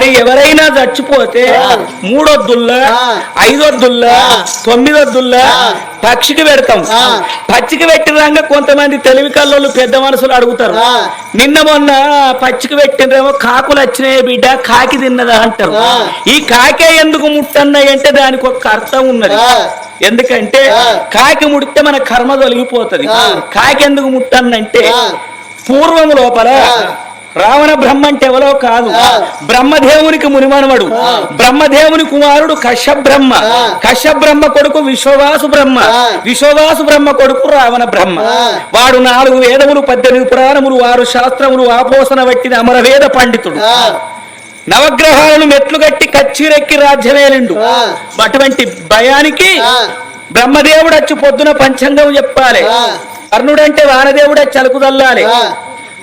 మరి ఎవరైనా చచ్చిపోతే మూడొద్దుల్లా ఐదొద్దుల్లా తొమ్మిదొద్దుల్లా పక్షికి పెడతాం. పచ్చికి పెట్టినాక కొంతమంది తెలివి కల్లోళ్ళు పెద్ద మనసులు అడుగుతారు. నిన్న మొన్న పచ్చికి పెట్టినరేమో కాకులు వచ్చినాయి బిడ్డ కాకి తిన్నదా అంటారు. ఈ కాకే ఎందుకు ముట్టన్నాయి అంటే దానికి ఒక అర్థం ఉన్నది. ఎందుకంటే కాకి ముడితే మన కర్మ తొలగిపోతది. కాకి ఎందుకు ముట్టన్నంటే పూర్వం లోపల రావణ బ్రహ్మ అంటే ఎవరో కాదు. బ్రహ్మదేవునికి మునిమనవడు. బ్రహ్మదేవుని కుమారుడు కశ్యప బ్రహ్మ కశ్యప బ్రహ్మ కొడుకు విశ్వవాసు బ్రహ్మ విశ్వవాసు బ్రహ్మ కొడుకు రావణ బ్రహ్మ. వాడు నాలుగు వేదములు పద్దెనిమిది పురాణములు ఆరు శాస్త్రములు ఆపోసన పట్టిన అమరవేద పండితుడు. నవగ్రహాలను మెట్లు కట్టి కచ్చిరెక్కి రాజ్యమేలిండు అటువంటి భయానికి బ్రహ్మదేవుడు వచ్చి పొద్దున పంచాంగం చెప్పాలి. కర్ణుడంటే వానదేవుడు చల్లాలి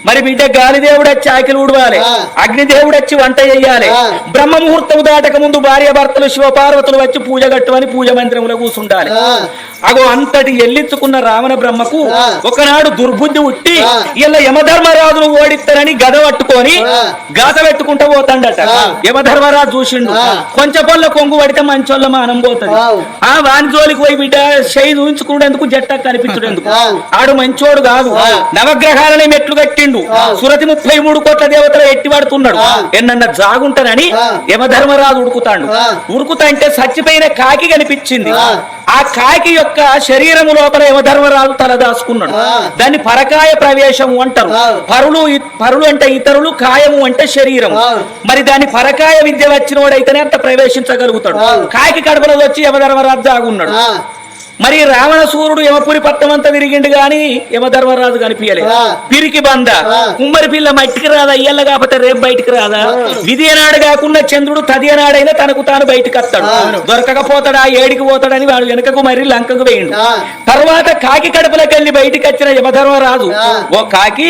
మరి బిడ్డ గాలిదేవుడు వచ్చి ఆకిలు ఉడవాలి అగ్నిదేవుడు వచ్చి వంట చెయ్యాలి బ్రహ్మ ముహూర్తం దాటక ముందు భార్య భర్తలు శివపార్వతులు వచ్చి పూజ కట్టువని పూజ మందిరంలో కూర్చుండాలి. అగో అంతటి ఎల్లించుకున్న రావణ బ్రహ్మకు ఒకనాడు దుర్బుద్ధి ఉట్టి ఇలా యమధర్మరాజును ఓడిస్తారని గద పట్టుకొని గాత పెట్టుకుంటా పోతాడట. యమధర్మరాజు చూసిండు. కొంచెం పొల్ల కొంగు పడితే మంచోళ్ళ మానం పోతుంది. ఆ. వాని జోలికి పోయి బిడ్డ చేయి చూపించుకునేందుకు జట్ట కనిపించుడేందుకు. ఆడు మంచోడు కాదు. నవగ్రహాలని మెట్లు కట్టిండు. సురతి ముప్పై మూడు కోట్ల దేవతలు ఎట్టి పడుతున్నాడు. ఎన్నన్న జాగుంటానని యమధర్మరాజు ఉడుకుతాడు ఉరుకుతా అంటే చచ్చిపోయిన కాకి కనిపించింది. ఆ కాకి యొక్క శరీరము లోపల యమధర్మరాజు తలదాచుకున్నాడు దాన్ని పరకాయ ప్రవేశము అంటారు. పరులు పరులు అంటే ఇతరులు కాయము అంటే శరీరం మరి దాని పరకాయ విద్య వచ్చిన వాడైతేనే అంత ప్రవేశించగలుగుతాడు. కాకి కడపలో వచ్చి యమధర్మరాజు దాగున్నాడు. మరి రావణ సూర్యుడు యమపురి పట్టం అంతా తిరిగిండు గాని యమధర్మరాజు కనిపించలేదు పిరికి బంద. కుమ్మరి పిల్ల మట్టికి రాదా ఇయ్యాల కాకపోతే రేపు బయటికి రాదా? విధి ఏనాడు కాకుండా చంద్రుడు తది ఏనాడైనా తనకు తాను బయటికి వస్తాడు దొరకకపోతాడా ఏడికి పోతాడని వాడు వెనకకు మరి లంకకు వేయండు. తర్వాత కాకి కడుపులోకి వెళ్ళి బయటికి వచ్చిన యమధర్మరాజు ఓ కాకి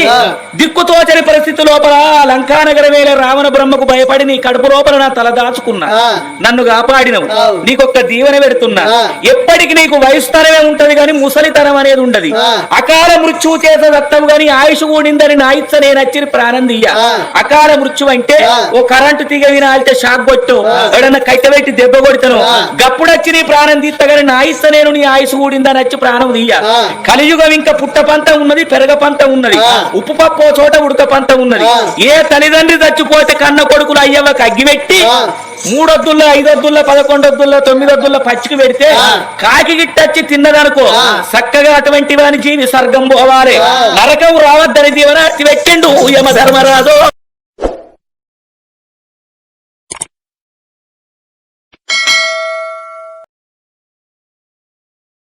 దిక్కుతోచని పరిస్థితి లోపల లంకానగరం వేల రావణ బ్రహ్మకు భయపడి నీ కడుపు లోపల నా తల దాచుకున్నా. నన్ను కాపాడినవు. నీకొక్క దీవెన పెడుతున్నా. ఎప్పటికి నీకు వయసుతనమే ఉంటది గాని ముసలితనం అనేది ఉండదు. అకాల మృత్యువు చేత దత్తము గాని ఆయుష్ కూడిందని నా ఇచ్చ నేను వచ్చి ప్రాణం తీయ అకాల మృత్యు అంటే ఓ కరెంటు తీగ వినాలితే షాక్ కొట్టు. ఎవడన్నా కట్టె పెట్టి దెబ్బ కొడతాను. గప్పుడొచ్చి నీ ప్రాణం తీస్తగాని నా ఇచ్చ నేను నీ ఆయుష్ కూడిందని వచ్చి ప్రాణం తీయ కలియుగం ఇంకా పుట్ట పంత ఉన్నది పెరగ పంత ఉన్నది. ఉప్పు పప్పు చోట ఉడక పంత ఉన్నది. ఏ తల్లిదండ్రి చచ్చిపోతే కన్న కొడుకులు అయ్యవ్వకి అగ్గిపెట్టి మూడొద్దుల్లో ఐదొద్దుల్లో పదకొండొద్దుల్లో తొమ్మిదొద్దుల్లో పచ్చికి పెడితే కాకి గిట్టచ్చి తిన్నదనుకో. చక్కగా అటువంటి వాని జీవి సర్గం పోవాలి. నరకం రావద్దని దీవన పెట్టిండు. యమ ధర్మరాజు.